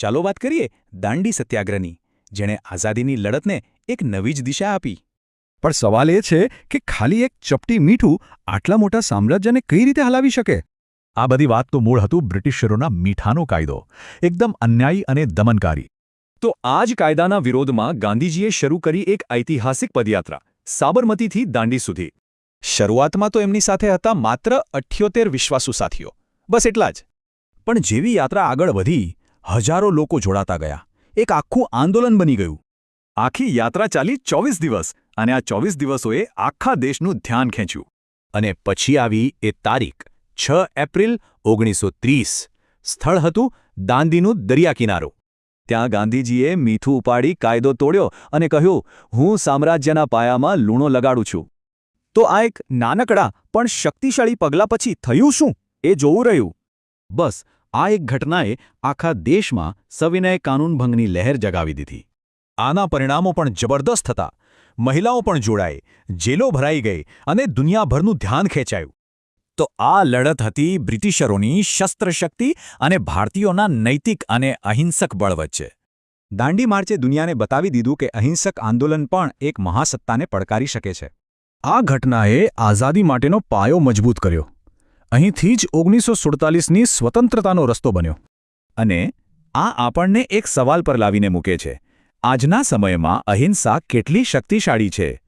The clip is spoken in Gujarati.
ચાલો વાત કરીએ દાંડી સત્યાગ્રહની જેણે આઝાદીની લડતને એક નવી જ દિશા આપી. પણ સવાલ એ છે કે ખાલી એક ચપટી મીઠું આટલા મોટા સામ્રાજ્યને કઈ રીતે હલાવી શકે? આ બધી વાત તો મૂળ હતું બ્રિટિશરોના મીઠાનો કાયદો એકદમ અન્યાયી અને દમનકારી. તો આ જ કાયદાના વિરોધમાં ગાંધીજીએ શરૂ કરી એક ઐતિહાસિક પદયાત્રા સાબરમતીથી દાંડી સુધી. શરૂઆતમાં તો એમની સાથે હતા માત્ર અઠ્યોતેર વિશ્વાસુ સાથીઓ બસ એટલા જ. પણ જેવી યાત્રા આગળ વધી હજારો લોકો જોડાતા ગયા. એક આખું આંદોલન બની ગયું. આખી યાત્રા ચાલી ચોવીસ દિવસ અને આ ચોવીસ દિવસોએ આખા દેશનું ધ્યાન ખેંચ્યું. અને પછી આવી એ તારીખ, છ એપ્રિલ ઓગણીસો સ્થળ હતું દાંદીનું દરિયા કિનારો. ત્યાં ગાંધીજીએ મીઠું ઉપાડી કાયદો તોડ્યો અને કહ્યું, હું સામ્રાજ્યના પાયામાં લૂણો લગાડું છું. તો આ એક નાનકડા પણ શક્તિશાળી પગલાં પછી થયું શું? એ જોવું રહ્યું. બસ આ એક ઘટનાએ આખા દેશમાં સવિનય કાનૂનભંગની લહેર જગાવી દીધી. આના પરિણામો પણ જબરદસ્ત હતા મહિલાઓ પણ જોડાઈ, જેલો ભરાઈ ગઈ અને દુનિયાભરનું ધ્યાન ખેંચાયું. તો આ લડત હતી બ્રિટિશરોની શસ્ત્રશક્તિ અને ભારતીયોના નૈતિક અને અહિંસક બળ વચ્ચે. દાંડી માર્ચે દુનિયાને બતાવી દીધું કે અહિંસક આંદોલન પણ એક મહાસત્તાને પડકારી શકે છે. આ ઘટનાએ આઝાદી માટેનો પાયો મજબૂત કર્યો. અહીંથી જ ઓગણીસો સુડતાલીસની સ્વતંત્રતાનો રસ્તો બન્યો અને આ આપણને એક સવાલ પર લાવીને મૂકે છે. આજના સમયમાં અહિંસા કેટલી શક્તિશાળી છે?